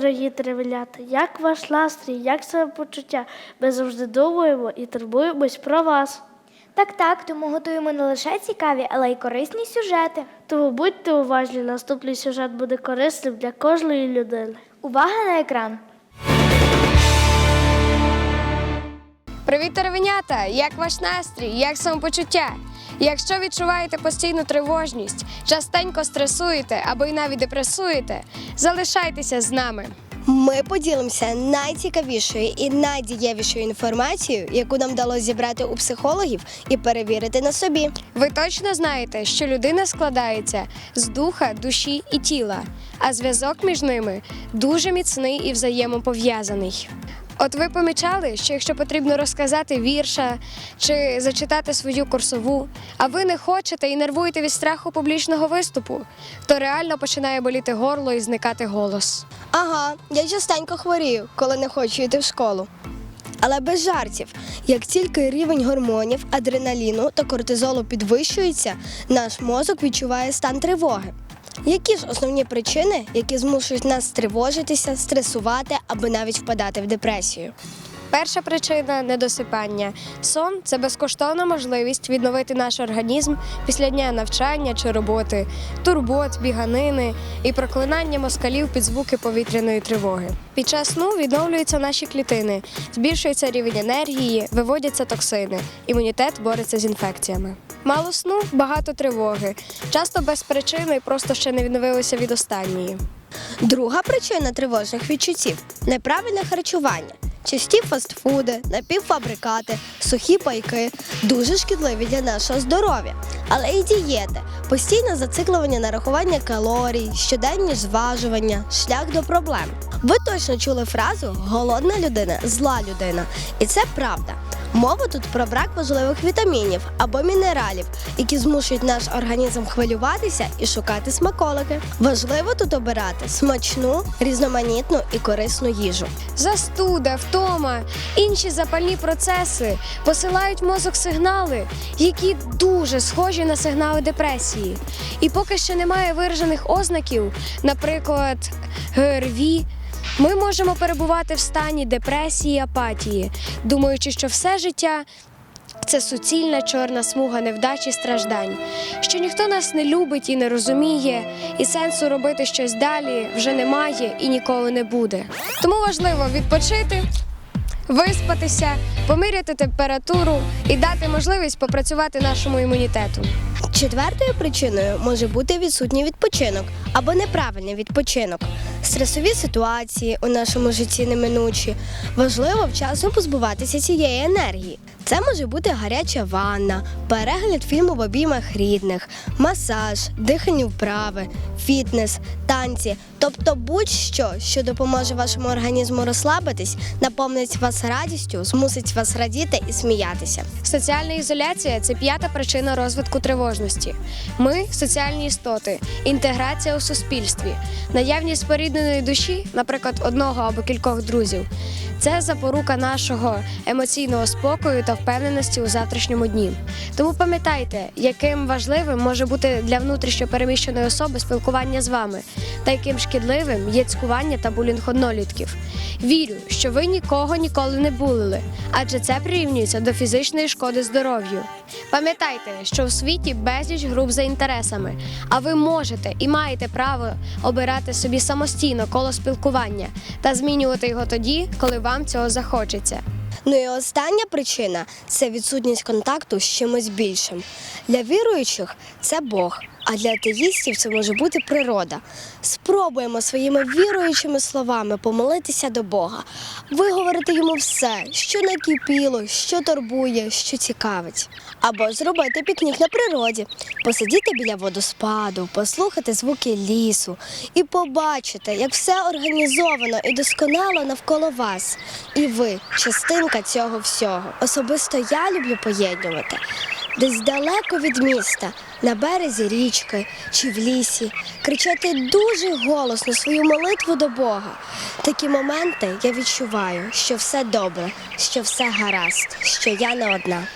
дорогі тревелята, як ваш настрій, як самопочуття? Ми завжди думаємо і турбуємось про вас. Так, так, тому готуємо не лише цікаві, але й корисні сюжети. Тому будьте уважні, наступний сюжет буде корисним для кожної людини. Увага на екран! Привіт, теревенята! Як ваш настрій? Як самопочуття? Якщо відчуваєте постійну тривожність, частенько стресуєте або й навіть депресуєте, залишайтеся з нами. Ми поділимося найцікавішою і найдієвішою інформацією, яку нам вдалося зібрати у психологів і перевірити на собі. Ви точно знаєте, що людина складається з духа, душі і тіла, а зв'язок між ними дуже міцний і взаємопов'язаний. От ви помічали, що якщо потрібно розказати вірша чи зачитати свою курсову, а ви не хочете і нервуєте від страху публічного виступу, то реально починає боліти горло і зникати голос. Ага, я частенько хворію, коли не хочу йти в школу. Але без жартів, як тільки рівень гормонів, адреналіну та кортизолу підвищується, наш мозок відчуває стан тривоги. Які ж основні причини, які змушують нас тривожитися, стресувати або навіть впадати в депресію? Перша причина недосипання. Сон це безкоштовна можливість відновити наш організм після дня навчання чи роботи, турбот, біганини і проклинання москалів під звуки повітряної тривоги. Під час сну відновлюються наші клітини, збільшується рівень енергії, виводяться токсини, імунітет бореться з інфекціями. Мало сну, багато тривоги. Часто без причини просто ще не відновилися від останньої. Друга причина тривожних відчуттів неправильне харчування. Часті фастфуди, напівфабрикати, сухі пайки дуже шкідливі для нашого здоров'я. Але і дієти, постійне зациклювання на рахування калорій, щоденні зважування, шлях до проблем. Ви точно чули фразу голодна людина, зла людина. І це правда. Мова тут про брак важливих вітамінів або мінералів, які змушують наш організм хвилюватися і шукати смаколики. Важливо тут обирати смачну, різноманітну і корисну їжу. Застуда, втома, інші запальні процеси посилають мозок сигнали, які дуже схожі на сигнали депресії. І поки ще немає виражених ознаків, наприклад, ГРВІ, ми можемо перебувати в стані депресії, апатії, думаючи, що все життя. Це суцільна чорна смуга невдач і страждань, що ніхто нас не любить і не розуміє, і сенсу робити щось далі вже немає і ніколи не буде. Тому важливо відпочити, виспатися, поміряти температуру і дати можливість попрацювати нашому імунітету. Четвертою причиною може бути відсутній відпочинок або неправильний відпочинок. Стресові ситуації у нашому житті неминучі. Важливо вчасно позбуватися цієї енергії. Це може бути гаряча ванна, перегляд фільму в обіймах рідних, масаж, дихальні вправи, фітнес, танці, тобто будь-що, що допоможе вашому організму розслабитись, наповнить вас радістю, змусить вас радіти і сміятися. Соціальна ізоляція це п'ята причина розвитку тривожності. Ми соціальні істоти, інтеграція у суспільстві, наявність спорідненої душі, наприклад, одного або кількох друзів. Це запорука нашого емоційного спокою та впевненості у завтрашньому дні. Тому пам'ятайте, яким важливим може бути для внутрішньо переміщеної особи спілкування з вами, та яким шкідливим є цькування та булінг однолітків. Вірю, що ви нікого ніколи не булили, адже це прирівнюється до фізичної шкоди здоров'ю. Пам'ятайте, що в світі безліч груп за інтересами, а ви можете і маєте право обирати собі самостійно коло спілкування та змінювати його тоді, коли вам цього захочеться. Ну і остання причина це відсутність контакту з чимось більшим. Для віруючих це Бог, а для атеїстів це може бути природа. Спробуємо своїми віруючими словами помолитися до Бога, виговорити йому все, що накипіло, що турбує, що цікавить. Або зробити пікнік на природі, посидіти біля водоспаду, послухати звуки лісу і побачити, як все організовано і досконало навколо вас. І ви частинка цього всього. Особисто я люблю поєднувати. Десь далеко від міста, на березі річки чи в лісі, кричати дуже голосно свою молитву до Бога. Такі моменти я відчуваю, що все добре, що все гаразд, що я не одна.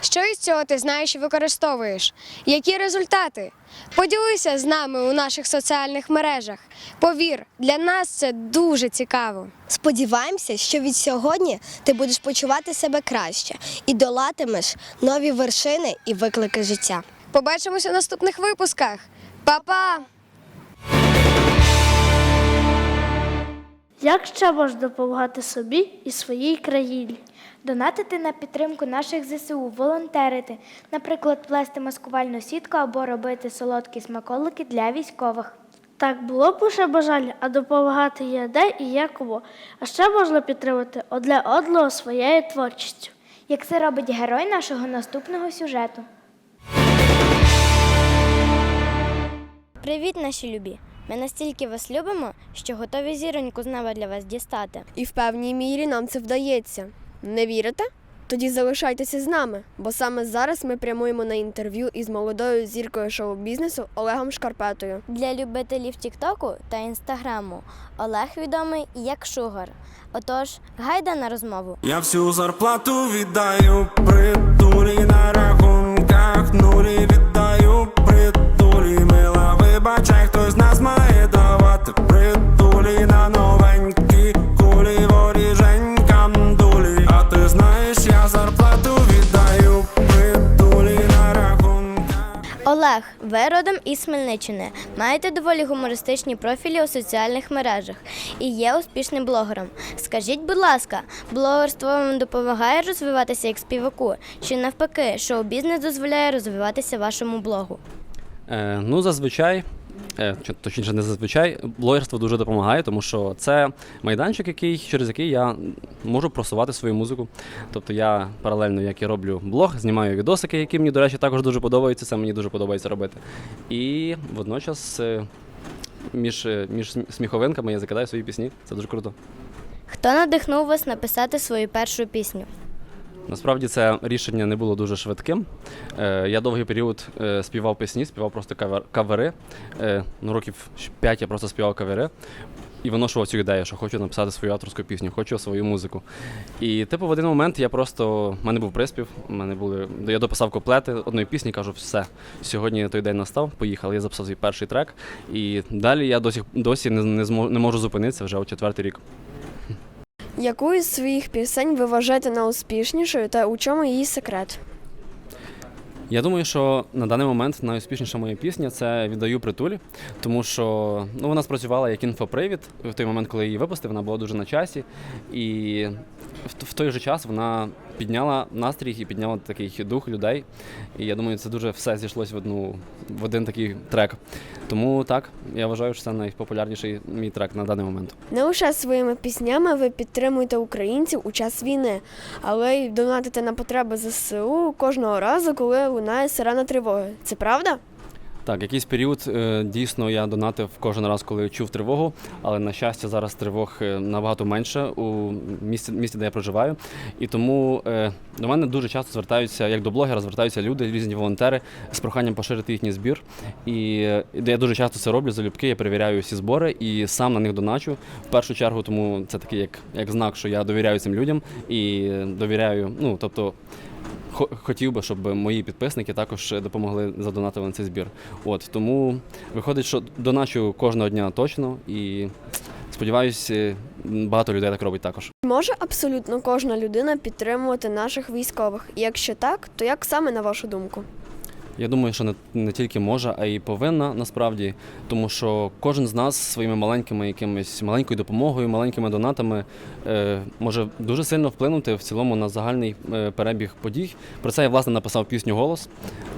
Що із цього ти знаєш і використовуєш? Які результати? Поділися з нами у наших соціальних мережах. Повір, для нас це дуже цікаво. Сподіваємося, що від сьогодні ти будеш почувати себе краще і долатимеш нові вершини і виклики життя. Побачимося у наступних випусках. Па-па! Як ще можна допомагати собі і своїй країні? Донатити на підтримку наших ЗСУ, волонтерити, наприклад, плести маскувальну сітку або робити солодкі смаколики для військових. Так було б лише бажання, а допомагати є де і є кому. А ще можна підтримати одне одного своєю творчістю. Як це робить герой нашого наступного сюжету. Привіт, наші любі! Ми настільки вас любимо, що готові зіроньку з неба для вас дістати. І в певній мірі нам це вдається. Не вірите? Тоді залишайтеся з нами, бо саме зараз ми прямуємо на інтерв'ю із молодою зіркою шоу-бізнесу Олегом Шкарпетою. Для любителів Тіктоку та Інстаграму Олег відомий як Шугар. Отож, гайда на розмову. Я всю зарплату віддаю притулі на рахунках, нулі Олег, ви родом із Хмельниччини. Маєте доволі гумористичні профілі у соціальних мережах і є успішним блогером. Скажіть, будь ласка, блогерство вам допомагає розвиватися як співаку? Чи навпаки, шоу-бізнес дозволяє розвиватися вашому блогу? Е, ну, зазвичай, точніше, не зазвичай, блогерство дуже допомагає, тому що це майданчик, який, через який я можу просувати свою музику. Тобто я паралельно, як і роблю блог, знімаю відосики, які мені, до речі, також дуже подобаються. Це мені дуже подобається робити. І водночас е, між, е, між сміховинками я закидаю свої пісні. Це дуже круто. Хто надихнув вас написати свою першу пісню? Насправді це рішення не було дуже швидким. Е, я довгий період е, співав пісні, співав просто кавер, кавери. Е, ну, років 5 я просто співав кавери. І виношував цю ідею, що хочу написати свою авторську пісню, хочу свою музику. І типу в один момент я просто. в мене був приспів, мене були. Я дописав куплети одної пісні, кажу, все, сьогодні той день настав, поїхав. Я записав свій перший трек. І далі я досі, досі не, не, змо- не можу зупинитися вже от четвертий рік. Яку із своїх пісень ви вважаєте найуспішнішою та у чому її секрет? Я думаю, що на даний момент найуспішніша моя пісня це віддаю притулі, тому що ну, вона спрацювала як інфопривід в той момент, коли її випустив, вона була дуже на часі. І в, той же час вона підняла настрій і підняла такий дух людей. І я думаю, це дуже все зійшлось в одну в один такий трек. Тому так, я вважаю, що це найпопулярніший мій трек на даний момент. Не лише своїми піснями ви підтримуєте українців у час війни, але й донатите на потреби ЗСУ кожного разу, коли лунає сирена тривоги. Це правда? Так, якийсь період е, дійсно я донатив кожен раз, коли чув тривогу, але на щастя зараз тривог е, набагато менше у місті, місті, де я проживаю. І тому е, до мене дуже часто звертаються, як до блогера, звертаються люди, різні волонтери з проханням поширити їхній збір. І я дуже часто це роблю залюбки, я перевіряю всі збори і сам на них доначу в першу чергу, тому це такий як, як знак, що я довіряю цим людям і довіряю, ну тобто. Хо- Хотів би, щоб мої підписники також допомогли задонатити на цей збір. От тому виходить, що доначу кожного дня точно і сподіваюся, багато людей так робить також. Може абсолютно кожна людина підтримувати наших військових? І якщо так, то як саме на вашу думку? Я думаю, що не, не тільки може, а й повинна насправді, тому що кожен з нас своїми маленькими якимись маленькою допомогою, маленькими донатами е, може дуже сильно вплинути в цілому на загальний е, перебіг подій. Про це я власне написав пісню Голос.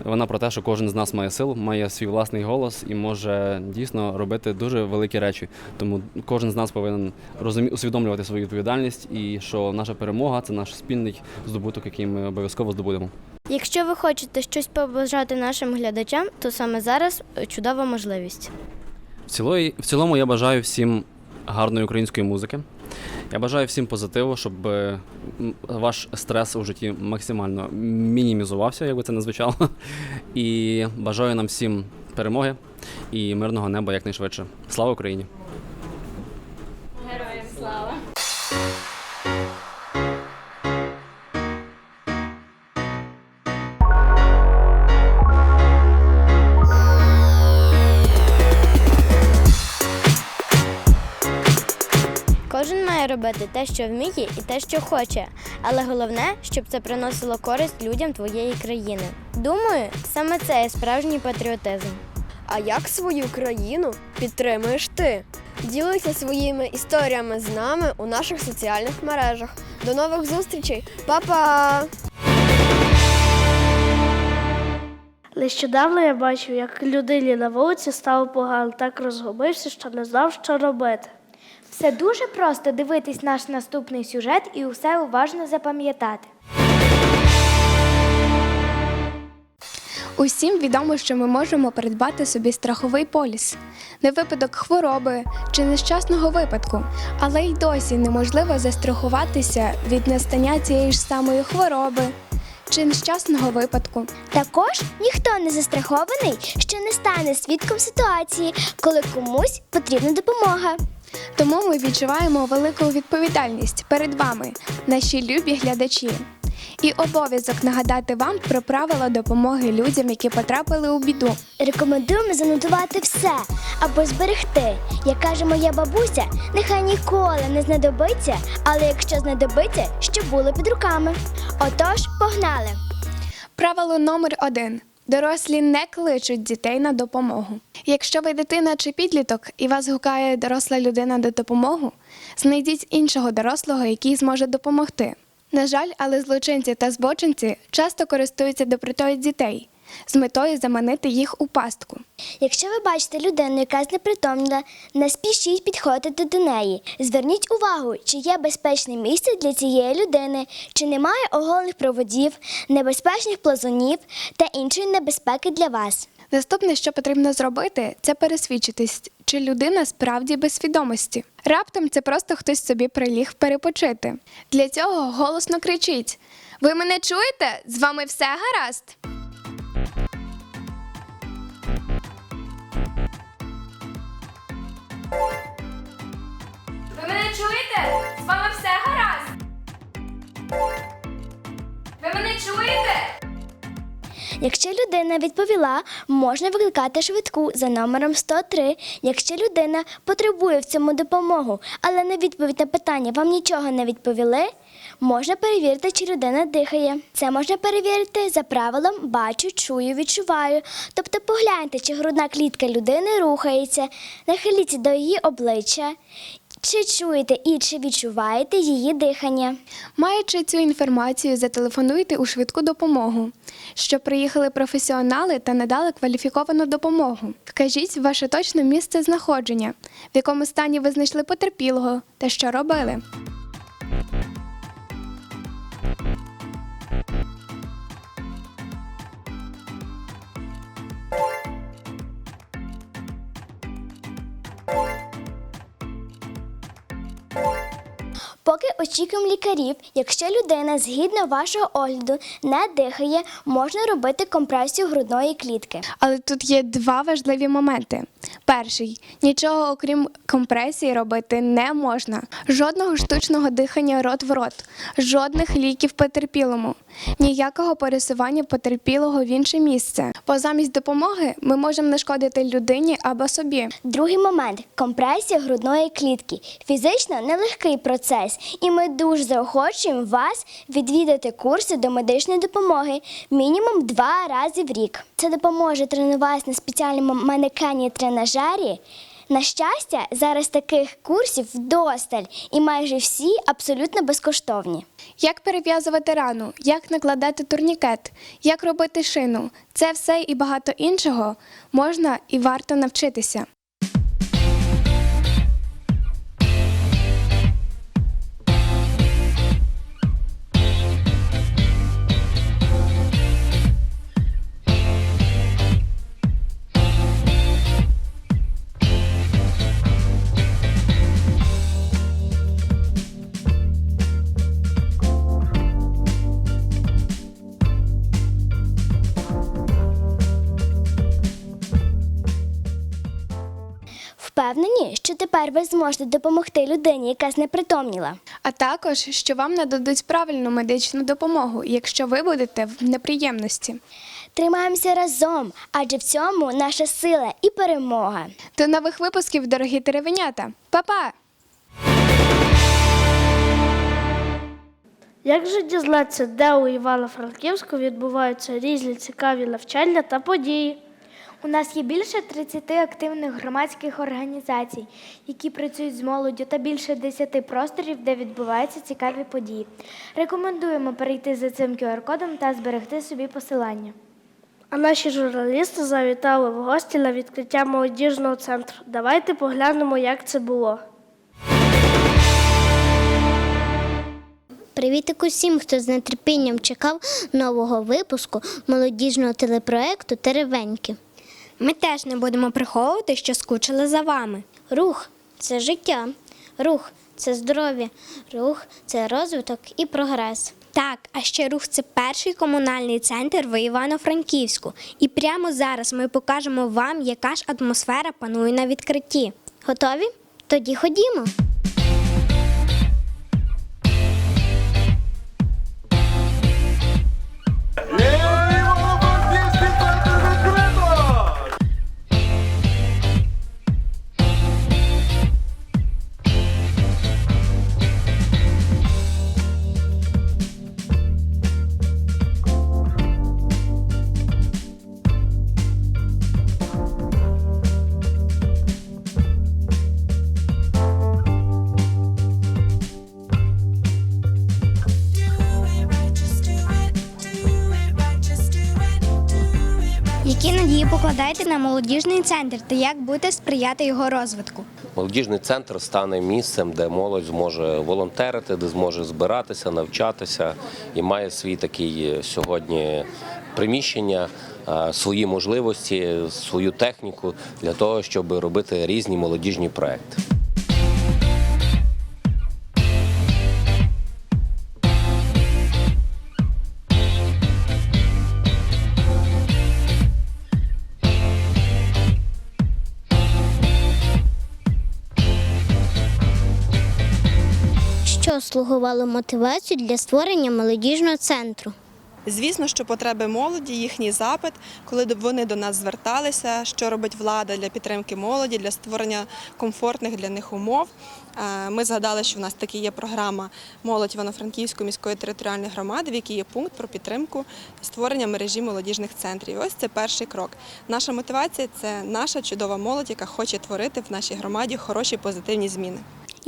Вона про те, що кожен з нас має силу, має свій власний голос і може дійсно робити дуже великі речі. Тому кожен з нас повинен розумі... усвідомлювати свою відповідальність і що наша перемога це наш спільний здобуток, який ми обов'язково здобудемо. Якщо ви хочете щось побажати нашим глядачам, то саме зараз чудова можливість. В цілої, в цілому я бажаю всім гарної української музики. Я бажаю всім позитиву, щоб е, ваш стрес у житті максимально мінімізувався, як би це не звучало. І бажаю нам всім перемоги і мирного неба якнайшвидше. Слава Україні! Робити те, що вміє, і те, що хоче. Але головне, щоб це приносило користь людям твоєї країни. Думаю, саме це є справжній патріотизм. А як свою країну підтримуєш ти? Ділися своїми історіями з нами у наших соціальних мережах. До нових зустрічей, Па-па! Нещодавно я бачив, як людині на вулиці стало погано, так розгубився, що не знав, що робити. Все дуже просто дивитись наш наступний сюжет і усе уважно запам'ятати. Усім відомо, що ми можемо придбати собі страховий поліс на випадок хвороби чи нещасного випадку, але й досі неможливо застрахуватися від настання цієї ж самої хвороби чи нещасного випадку. Також ніхто не застрахований, що не стане свідком ситуації, коли комусь потрібна допомога. Тому ми відчуваємо велику відповідальність перед вами, наші любі глядачі. І обов'язок нагадати вам про правила допомоги людям, які потрапили у біду. Рекомендуємо занотувати все або зберегти. Як каже моя бабуся, нехай ніколи не знадобиться, але якщо знадобиться, щоб було під руками. Отож, погнали! Правило номер один. Дорослі не кличуть дітей на допомогу. Якщо ви дитина чи підліток і вас гукає доросла людина до допомоги, знайдіть іншого дорослого, який зможе допомогти. На жаль, але злочинці та збочинці часто користуються добротою дітей з метою заманити їх у пастку. Якщо ви бачите людину, яка знепритомніла, не спішіть підходити до неї. Зверніть увагу, чи є безпечне місце для цієї людини, чи немає оголених проводів, небезпечних плазунів та іншої небезпеки для вас. Наступне, що потрібно зробити, це пересвідчитись, чи людина справді без свідомості. Раптом це просто хтось собі приліг перепочити. Для цього голосно кричіть: Ви мене чуєте? З вами все гаразд? Якщо людина відповіла, можна викликати швидку за номером 103. Якщо людина потребує в цьому допомогу, але на відповідь на питання вам нічого не відповіли, можна перевірити, чи людина дихає. Це можна перевірити за правилом бачу, чую, відчуваю. Тобто погляньте, чи грудна клітка людини рухається, нахиліться до її обличчя. Чи чуєте і чи відчуваєте її дихання? Маючи цю інформацію, зателефонуйте у швидку допомогу, щоб приїхали професіонали та надали кваліфіковану допомогу. Вкажіть ваше точне місце знаходження, в якому стані ви знайшли потерпілого та що робили. Поки очікуємо лікарів, якщо людина згідно вашого огляду не дихає, можна робити компресію грудної клітки. Але тут є два важливі моменти. Перший нічого окрім компресії робити не можна. Жодного штучного дихання рот в рот, жодних ліків потерпілому, ніякого пересування потерпілого в інше місце. Бо замість допомоги ми можемо нашкодити людині або собі. Другий момент компресія грудної клітки. Фізично нелегкий процес, і ми дуже заохочуємо вас відвідати курси до медичної допомоги мінімум два рази в рік. Це допоможе тренуватися на спеціальному манекені тренажері. На щастя, зараз таких курсів вдосталь, і майже всі абсолютно безкоштовні. Як перев'язувати рану, як накладати турнікет, як робити шину це все і багато іншого можна і варто навчитися. Впевнені, що тепер ви зможете допомогти людині, яка знепритомніла. А також, що вам нададуть правильну медичну допомогу, якщо ви будете в неприємності. Тримаємося разом, адже в цьому наша сила і перемога. До нових випусків, дорогі теревенята! Па-па! Як же дізнатися, де у Івано-Франківську відбуваються різні цікаві навчання та події? У нас є більше 30 активних громадських організацій, які працюють з молоддю, та більше 10 просторів, де відбуваються цікаві події. Рекомендуємо перейти за цим QR-кодом та зберегти собі посилання. А наші журналісти завітали в гості на відкриття молодіжного центру. Давайте поглянемо, як це було. Привітик усім, хто з нетерпінням чекав нового випуску молодіжного телепроекту Теревеньки. Ми теж не будемо приховувати, що скучили за вами. Рух це життя, рух це здоров'я, рух це розвиток і прогрес. Так, а ще рух це перший комунальний центр в Івано-Франківську. І прямо зараз ми покажемо вам, яка ж атмосфера панує на відкритті. Готові? Тоді ходімо. Які надії покладаєте на молодіжний центр та як будете сприяти його розвитку? Молодіжний центр стане місцем, де молодь зможе волонтерити, де зможе збиратися, навчатися і має свій такий е, сьогодні приміщення, свої можливості, свою техніку для того, щоб робити різні молодіжні проекти. Слугувало мотивацією для створення молодіжного центру? Звісно, що потреби молоді, їхній запит, коли вони до нас зверталися, що робить влада для підтримки молоді, для створення комфортних для них умов. Е, Ми згадали, що в нас таки є програма Молодь Івано-Франківської міської територіальної громади, в якій є пункт про підтримку створення мережі молодіжних центрів. І ось це перший крок. Наша мотивація це наша чудова молодь, яка хоче творити в нашій громаді хороші позитивні зміни.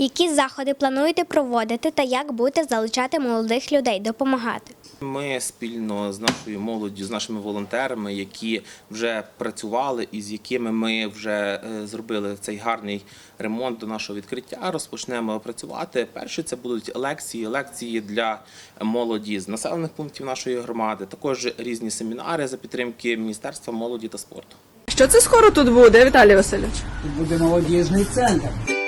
Які заходи плануєте проводити та як будете залучати молодих людей допомагати? Ми спільно з нашою молоддю, з нашими волонтерами, які вже працювали і з якими ми вже е, зробили цей гарний ремонт до нашого відкриття, розпочнемо працювати. Перше це будуть лекції, лекції для молоді з населених пунктів нашої громади, також різні семінари за підтримки Міністерства молоді та спорту. Що це скоро тут буде, Віталій Васильович? Тут буде молодіжний центр.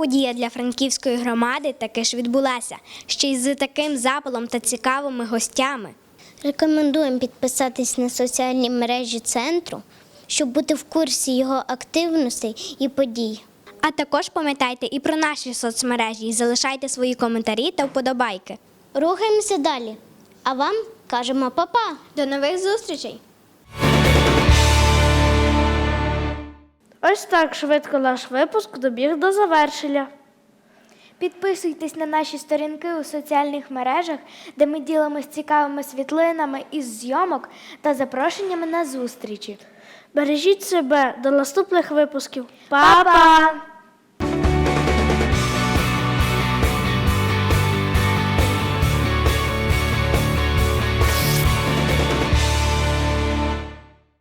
Подія для франківської громади таки ж відбулася, ще й з таким запалом та цікавими гостями. Рекомендуємо підписатись на соціальні мережі центру, щоб бути в курсі його активностей і подій. А також пам'ятайте і про наші соцмережі і залишайте свої коментарі та вподобайки. Рухаємося далі. А вам кажемо па-па! До нових зустрічей! Ось так швидко наш випуск добіг до завершення. Підписуйтесь на наші сторінки у соціальних мережах, де ми ділимось цікавими світлинами із зйомок та запрошеннями на зустрічі. Бережіть себе до наступних випусків. Па-па!